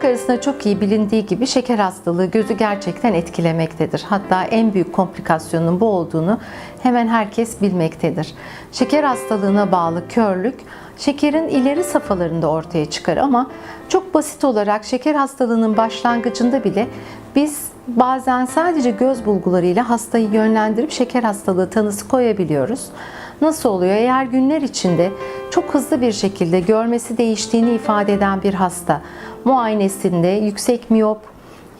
Halk arasında çok iyi bilindiği gibi şeker hastalığı gözü gerçekten etkilemektedir. Hatta en büyük komplikasyonun bu olduğunu hemen herkes bilmektedir. Şeker hastalığına bağlı körlük şekerin ileri safhalarında ortaya çıkar ama çok basit olarak şeker hastalığının başlangıcında bile biz bazen sadece göz bulgularıyla hastayı yönlendirip şeker hastalığı tanısı koyabiliyoruz. Nasıl oluyor? Eğer günler içinde çok hızlı bir şekilde görmesi değiştiğini ifade eden bir hasta muayenesinde yüksek miyop,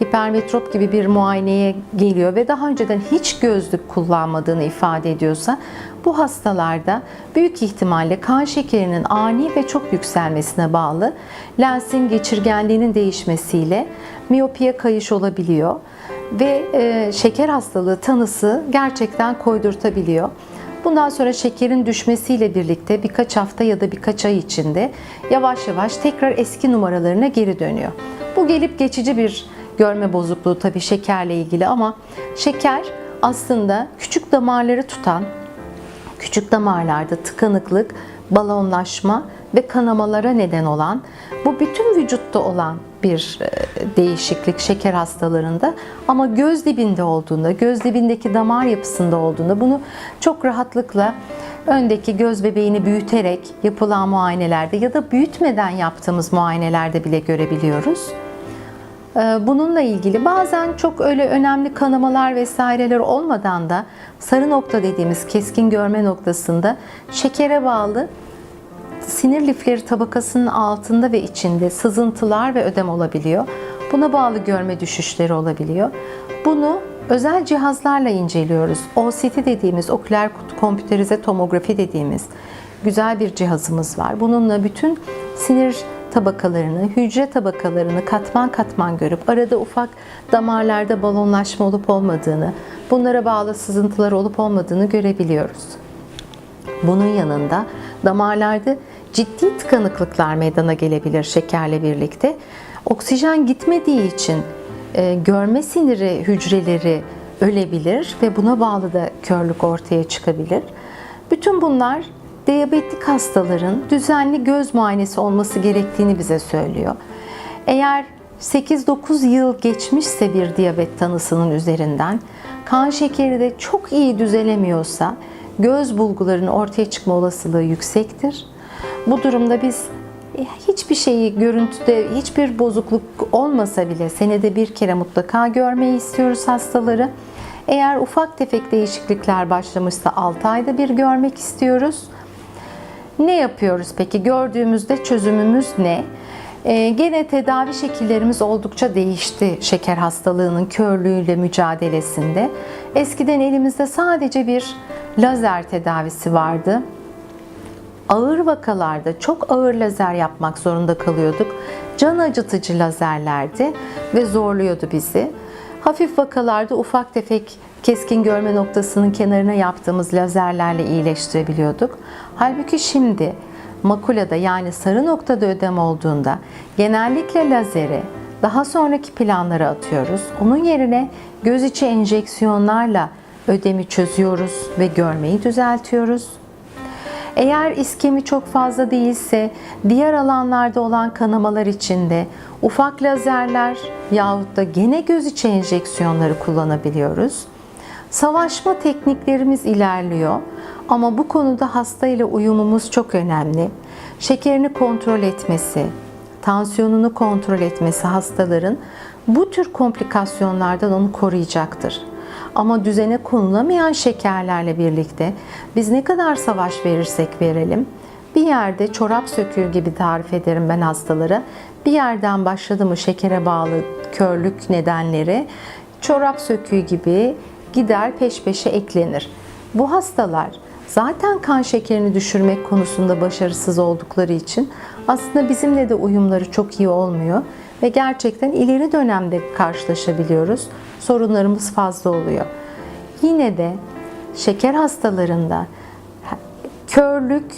hipermetrop gibi bir muayeneye geliyor ve daha önceden hiç gözlük kullanmadığını ifade ediyorsa bu hastalarda büyük ihtimalle kan şekerinin ani ve çok yükselmesine bağlı lensin geçirgenliğinin değişmesiyle miyopiye kayış olabiliyor ve e, şeker hastalığı tanısı gerçekten koydurtabiliyor. Bundan sonra şekerin düşmesiyle birlikte birkaç hafta ya da birkaç ay içinde yavaş yavaş tekrar eski numaralarına geri dönüyor. Bu gelip geçici bir görme bozukluğu tabii şekerle ilgili ama şeker aslında küçük damarları tutan, küçük damarlarda tıkanıklık, balonlaşma ve kanamalara neden olan, bu bütün vücutta olan bir e, değişiklik şeker hastalarında ama göz dibinde olduğunda, göz dibindeki damar yapısında olduğunda bunu çok rahatlıkla öndeki göz bebeğini büyüterek yapılan muayenelerde ya da büyütmeden yaptığımız muayenelerde bile görebiliyoruz. Ee, Bununla ilgili bazen çok öyle önemli kanamalar vesaireler olmadan da sarı nokta dediğimiz keskin görme noktasında şekere bağlı sinir lifleri tabakasının altında ve içinde sızıntılar ve ödem olabiliyor. Buna bağlı görme düşüşleri olabiliyor. Bunu özel cihazlarla inceliyoruz. OCT dediğimiz oküler kompüterize tomografi dediğimiz güzel bir cihazımız var. Bununla bütün sinir tabakalarını, hücre tabakalarını katman katman görüp arada ufak damarlarda balonlaşma olup olmadığını, bunlara bağlı sızıntılar olup olmadığını görebiliyoruz. Bunun yanında damarlarda ciddi tıkanıklıklar meydana gelebilir şekerle birlikte. Oksijen gitmediği için e, görme siniri hücreleri ölebilir ve buna bağlı da körlük ortaya çıkabilir. Bütün bunlar diyabetik hastaların düzenli göz muayenesi olması gerektiğini bize söylüyor. Eğer 8-9 yıl geçmişse bir diyabet tanısının üzerinden kan şekeri de çok iyi düzelemiyorsa göz bulgularının ortaya çıkma olasılığı yüksektir. Bu durumda biz hiçbir şeyi görüntüde hiçbir bozukluk olmasa bile senede bir kere mutlaka görmeyi istiyoruz hastaları. Eğer ufak tefek değişiklikler başlamışsa 6 ayda bir görmek istiyoruz. Ne yapıyoruz peki? Gördüğümüzde çözümümüz ne? Ee, gene tedavi şekillerimiz oldukça değişti şeker hastalığının körlüğüyle mücadelesinde. Eskiden elimizde sadece bir lazer tedavisi vardı. Ağır vakalarda çok ağır lazer yapmak zorunda kalıyorduk. Can acıtıcı lazerlerdi ve zorluyordu bizi. Hafif vakalarda ufak tefek keskin görme noktasının kenarına yaptığımız lazerlerle iyileştirebiliyorduk. Halbuki şimdi makulada yani sarı noktada ödem olduğunda genellikle lazeri daha sonraki planlara atıyoruz. Onun yerine göz içi enjeksiyonlarla ödemi çözüyoruz ve görmeyi düzeltiyoruz. Eğer iskemi çok fazla değilse diğer alanlarda olan kanamalar içinde ufak lazerler yahut da gene göz içi enjeksiyonları kullanabiliyoruz. Savaşma tekniklerimiz ilerliyor ama bu konuda hasta ile uyumumuz çok önemli. Şekerini kontrol etmesi, tansiyonunu kontrol etmesi hastaların bu tür komplikasyonlardan onu koruyacaktır. Ama düzene konulamayan şekerlerle birlikte biz ne kadar savaş verirsek verelim bir yerde çorap söküğü gibi tarif ederim ben hastalara. Bir yerden başladı mı şekere bağlı körlük nedenleri çorap söküğü gibi gider peş peşe eklenir. Bu hastalar zaten kan şekerini düşürmek konusunda başarısız oldukları için aslında bizimle de uyumları çok iyi olmuyor ve gerçekten ileri dönemde karşılaşabiliyoruz. Sorunlarımız fazla oluyor. Yine de şeker hastalarında körlük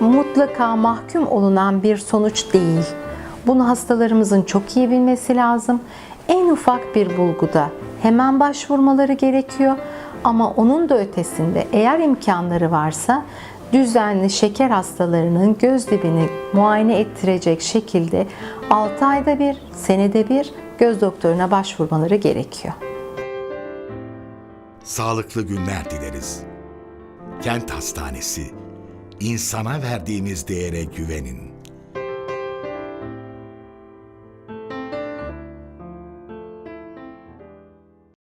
mutlaka mahkum olunan bir sonuç değil. Bunu hastalarımızın çok iyi bilmesi lazım. En ufak bir bulguda hemen başvurmaları gerekiyor. Ama onun da ötesinde eğer imkanları varsa düzenli şeker hastalarının göz dibini muayene ettirecek şekilde 6 ayda bir, senede bir göz doktoruna başvurmaları gerekiyor. Sağlıklı günler dileriz. Kent Hastanesi. İnsana verdiğimiz değere güvenin.